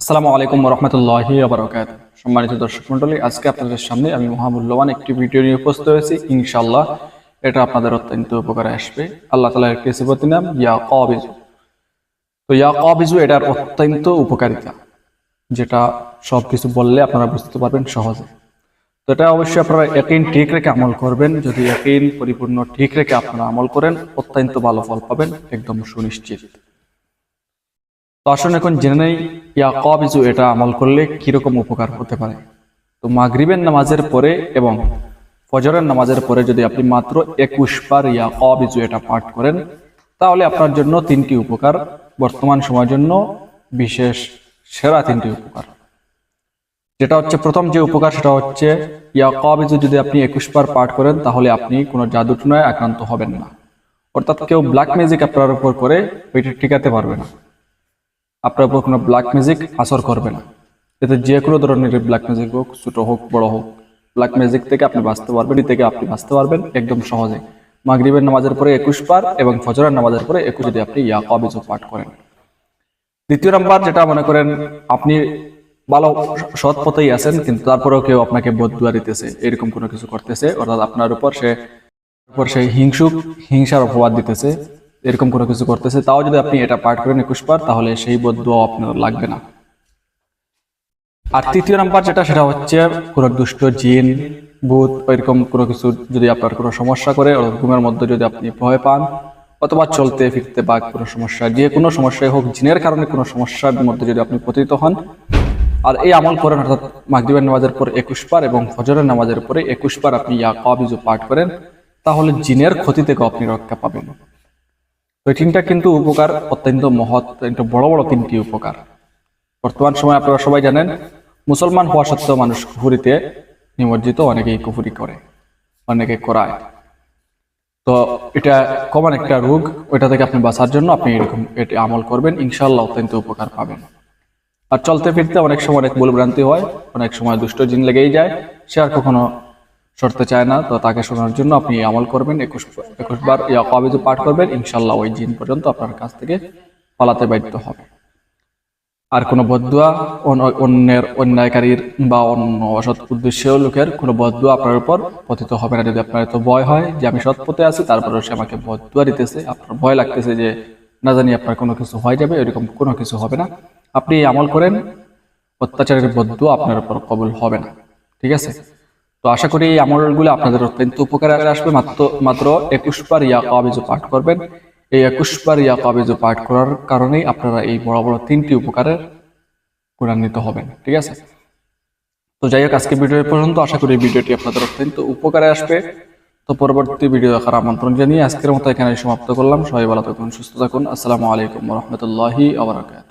আসসালামু আলাইকুম রহমতুল্লাহি আবরকাত সম্মানিত দর্শক মন্ডলী আজকে আপনাদের সামনে আমি মহামূল্যবান একটি ভিডিও নিয়ে উপস্থিত হয়েছি। ইনশাল্লাহ এটা আপনাদের অত্যন্ত উপকারে আসবে। আল্লাহ তালার একটি সিবতী নাম, ইয়া কবিজু। তো ইয়া কবিজু এটার অত্যন্ত উপকারিতা, যেটা সব কিছু বললে আপনারা বুঝতে পারবেন সহজে। তো এটা অবশ্যই আপনারা একদিন ঠিক রেখে আমল করবেন। যদি একদিন পরিপূর্ণ ঠিক রেখে আপনারা আমল করেন, অত্যন্ত ভালো ফল পাবেন, একদম সুনিশ্চিত। তো আসুন এখন জেনে নেই, ইয়া কবিজু এটা আমল করলে কীরকম উপকার হতে পারে? তো মাগরিবের নামাজের পরে এবং ফজরের নামাজের পরে যদি আপনি মাত্র একুশ বার ইয়া কবিজু এটা পাঠ করেন, তাহলে আপনার জন্য তিনটি উপকার, বর্তমান সময়ের জন্য বিশেষ সেরা তিনটি উপকার। যেটা হচ্ছে প্রথম যে উপকার, সেটা হচ্ছে ইয়া কবিজু যদি আপনি একুশ বার পাঠ করেন, তাহলে আপনি কোনো জাদুটনায় আক্রান্ত হবেন না। অর্থাৎ কেউ ব্ল্যাক ম্যাজিক আপনার উপর করে ওইটা টিকাতে পারবে না। আপনার উপর কোনো ব্ল্যাক ম্যাজিক আসর করবে না। এতে যে কোনো ধরনের ব্ল্যাক ম্যাজিক হোক, ছোটো হোক, বড় হোক ব্ল্যাক ম্যাজিক থেকে আপনি বাঁচতে পারবেন, এ থেকে আপনি বাঁচতে পারবেন একদম সহজে। মাগরিবের নামাজের পরে একুশ বার এবং ফজরের নামাজের পরে একুশ যদি আপনি ইয়া কবিজ পাঠ করেন। দ্বিতীয় নাম্বার যেটা মনে করেন, আপনি ভালো সৎ পথেই আছেন, কিন্তু তারপরেও কেউ আপনাকে বদুয়া দিতেছে, এরকম কোনো কিছু করতেছে, অর্থাৎ আপনার উপর সে, উপর সেই হিংসুক, হিংসার অপবাদ দিতেছে। এরকম কোনো কিছু করতেছে, তাও যদি আপনি এটা পাঠ করেন একুশ বার তাহলে সেই বদুয়া আপনার লাগবে না। আর তৃতীয় নাম্বার যেটা, সেটা হচ্ছে কোনো দুষ্ট জিন, ভূত, এরকম কোনো কিছু যদি আপনার কোনো সমস্যা করে ঘুমের মধ্যে যদি আপনি ভয় পান, অথবা চলতে ফিরতে বা কোনো সমস্যা, যে কোনো সমস্যায় হোক, জিনের কারণে কোনো সমস্যার মধ্যে যদি আপনি পতিত হন, আর এই আমল করেন, অর্থাৎ মাগরিবের নামাজের পর একুশ বার এবং ফজরের নামাজের পরে একুশ বার আপনি ইয়া কবিজু পাঠ করেন, তাহলে জিনের ক্ষতি থেকে আপনি রক্ষা পাবেন। তো এই তিনটা কিন্তু উপকার অত্যন্ত মহৎ, অত্যন্ত বড় বড় তিনটি উপকার। বর্তমান সময় আপনারা সবাই জানেন, মুসলমান হওয়া সত্ত্বেও মানুষ কুফুরিতে নিমজ্জিত, অনেকেই কুফুরি করে, অনেকে করায়। তো এটা কমন একটা রোগ, ওইটা থেকে আপনি বাঁচার জন্য আপনি এরকম এটি আমল করবেন ইনশাল্লাহ অত্যন্ত উপকার পাবেন। আর চলতে ফিরতে অনেক সময় অনেক ভুলভ্রান্তি হয়, অনেক সময় দুষ্ট জিন লেগেই যায়, সে আর কখনো সরতে চায় না, তো তাকে শোনার জন্য আপনি আমল করবেন, একুশ একুশ বার ইয়া পাঠ করবেন ইনশাল্লাহ ওই জিন পর্যন্ত আপনার কাছ থেকে পালাতে বাধ্য হবে। আর কোনো বদুয়া অন্য- অন্যের অন্যায়কারীর বা অন্য অসৎ উদ্দেশ্য লোকের কোনো বদুয়া আপনার উপর পতিত হবে না। যদি আপনার এত ভয় হয় যে আমি সৎ পথে আছি তারপরে সে আমাকে বদুয়া দিতেছে, আপনার ভয় লাগতেছে যে না জানি আপনার কোনো কিছু হয়ে যাবে, এরকম কোনো কিছু হবে না। আপনি আমল করেন, অত্যাচারের বদুয়া আপনার উপর কবল হবে না। ঠিক আছে? তো আশা করি এই আমলগুলো আপনাদের অত্যন্ত উপকারে আসবে। মাত্র মাত্র একুশ বার ইয়া কাবিজু পাঠ করবেন। এই একুশ বার ইয়া কাবিজু পাঠ করার কারণেই আপনারা এই বড় বড় তিনটি উপকারের গুণান্বিত হবেন, ঠিক আছে? তো যাই হোক আজকে ভিডিও পর্যন্ত। আশা করি ভিডিওটি আপনাদের অত্যন্ত উপকারে আসবে। তো পরবর্তী ভিডিও দেখার আমন্ত্রণ জানিয়ে আজকের মতো এখানে সমাপ্ত করলাম। সবাই ভালো থাকুন, সুস্থ থাকুন। আসসালামু আলাইকুম রহমতুল্লাহি আবরাকাত